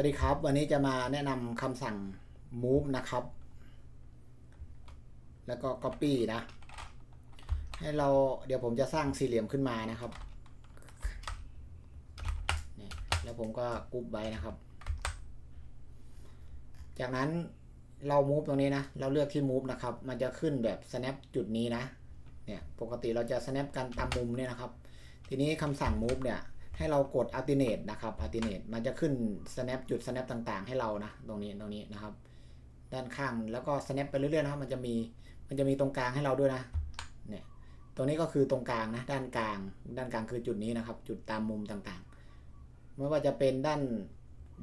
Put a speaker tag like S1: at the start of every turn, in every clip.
S1: วัสดีครับ วันนี้จะมาแนะนำคำสั่ง move นะครับ แล้วก็ copy นะ ให้เราเดี๋ยวผมจะสร้างสี่เหลี่ยมขึ้นมานะครับนี่แล้วผมก็กรุ๊ปไว้นะครับ จากนั้นเรา move ตรงนี้นะ เราเลือกที่ move นะครับ มันจะขึ้นแบบ snap จุดนี้นะ เนี่ย ปกติเราจะ snap กันตามมุมเนี่ยนะครับ ทีนี้คำสั่ง move เนี่ย ให้เรากด alternate นะครับ alternate มันจะขึ้น snap จุด snap ต่างๆ ให้เรานะ ตรงนี้ ตรงนี้นะครับ ด้านข้าง แล้วก็ snap ไปเรื่อยๆนะครับ มันจะมี มันจะมีตรงกลางให้เราด้วยนะ เนี่ย ตรงนี้ก็คือตรงกลางนะ ด้านกลาง ด้านกลางคือจุดนี้นะครับ จุดตามมุมต่างๆ ไม่ว่าจะเป็นด้าน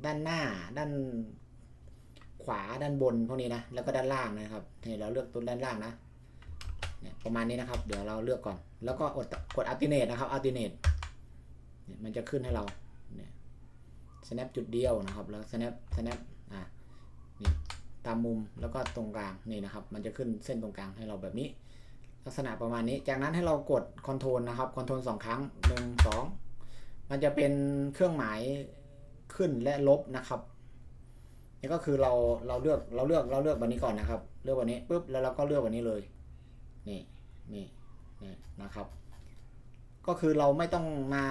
S1: ด้านหน้า ด้านขวา ด้านบนพวกนี้นะ แล้วก็ด้านล่างนะครับเนี่ยเราเลือกตัวด้านล่างนะ เนี่ย ประมาณนี้นะครับ เดี๋ยวเราเลือกก่อน แล้วก็กด กด alternate นะครับ alternate เนี่ยมันจะขึ้นให้เราเนี่ย snap จุดเดียวนะครับแล้ว snap snap อะนี่ตามมุมแล้วก็ตรงกลางนี่นะครับ มันจะขึ้นเส้นตรงกลางให้เราแบบนี้ ลักษณะประมาณนี้ จากนั้นให้เรากด control นะครับ control สองครั้งหนึ่งสองมันจะเป็นเครื่องหมายขึ้นและลบนะครับนี่ก็คือเราเราเลือกเราเลือกเราเลือกวันนี้ก่อนนะครับ เลือกวันนี้ปุ๊บแล้วเราก็เลือกวันนี้เลยนี่นี่นี่นะครับ ก็คือเราไม่ต้องมา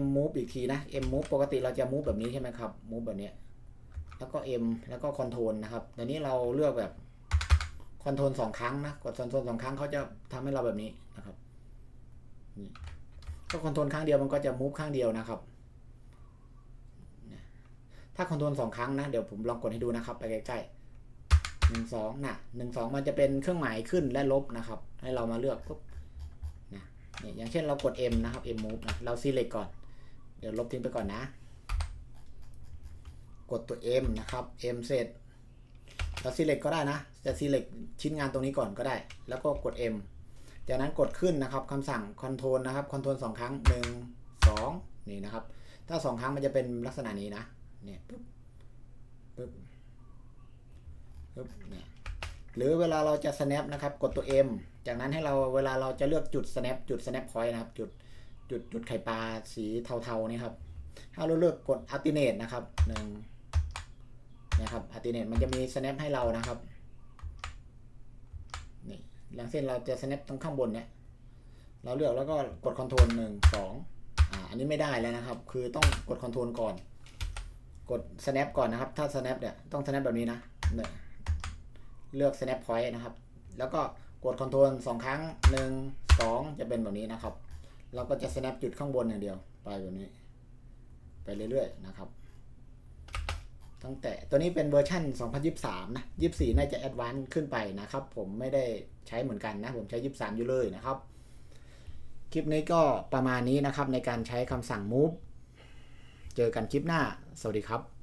S1: M move อีกทีนะ M move ปกติเราจะ move แบบนี้ใช่ไหมครับ move แบบนี้ แล้วก็ M แล้วก็ control นะครับแต่นี้เราเลือกแบบ control สองครั้งนะ กด control สองครั้งเขาจะทำให้เราแบบนี้นะครับก็ control ครั้งเดียวมันก็จะ move ครั้งเดียวนะครับ ถ้า control สองครั้งนะ เดี๋ยวผมลองกดให้ดูนะครับ ไปใกล้ๆหนึ่งสองน่ะหนึ่งสองมันจะเป็นเครื่องหมายขึ้นและลบนะครับ ให้เรามาเลือกปุ๊บ นี่อย่างเช่นเรากด M นะครับ M move นะเรา select ก่อน เดี๋ยวลบทิ้งไปก่อนนะ กดตัว M นะครับ M เสร็จ เรา select ก็ได้นะ จะ select ชิ้นงานตรงนี้ก่อนก็ได้ แล้วก็กด M จากนั้นกดขึ้นนะครับคำสั่ง control นะครับ control สองครั้ง 1 2 นี่นะครับ ถ้าสองครั้งมันจะเป็นลักษณะนี้นะ เนี่ยปึ๊บปึ๊บปึ๊บเนี่ย หรือเวลาเราจะ snap นะครับ กดตัว M จากนั้นให้เราเวลาเราจะเลือกจุด snap จุด snap point นะครับ จุดจุดจุดไข่ปลาสีเทาๆนี่ครับ ถ้าเราเลือกกด alternate นะครับหนึ่งนะครับ alternate มันจะมี snap ให้เรานะครับนี่อย่างเช่นเราจะ snap ตรงข้างบนเนี่ยเราเลือกแล้วก็กด control หนึ่งสองอ่าอันนี้ไม่ได้แล้วนะครับ คือต้องกด control ก่อน กด snap ก่อนนะครับ ถ้า snap เนี่ยต้อง snap แบบนี้นะเนี่ย เลือก snap point นะครับ แล้วก็กด control สองครั้งหนึ่งสองจะเป็นแบบนี้นะครับ เราก็จะ snap จุดข้างบนอย่างเดียว ไปแบบนี้ ไปเรื่อยๆนะครับ ตั้งแต่ตัวนี้เป็นเวอร์ชัน2023 นะ 24 น่าจะ advance ขึ้นไปนะครับ ผมไม่ได้ใช้เหมือนกันนะ ผมใช้ 23 อยู่เลยนะครับ คลิปนี้ก็ประมาณนี้นะครับในการใช้คำสั่ง move เจอกันคลิปหน้า สวัสดีครับ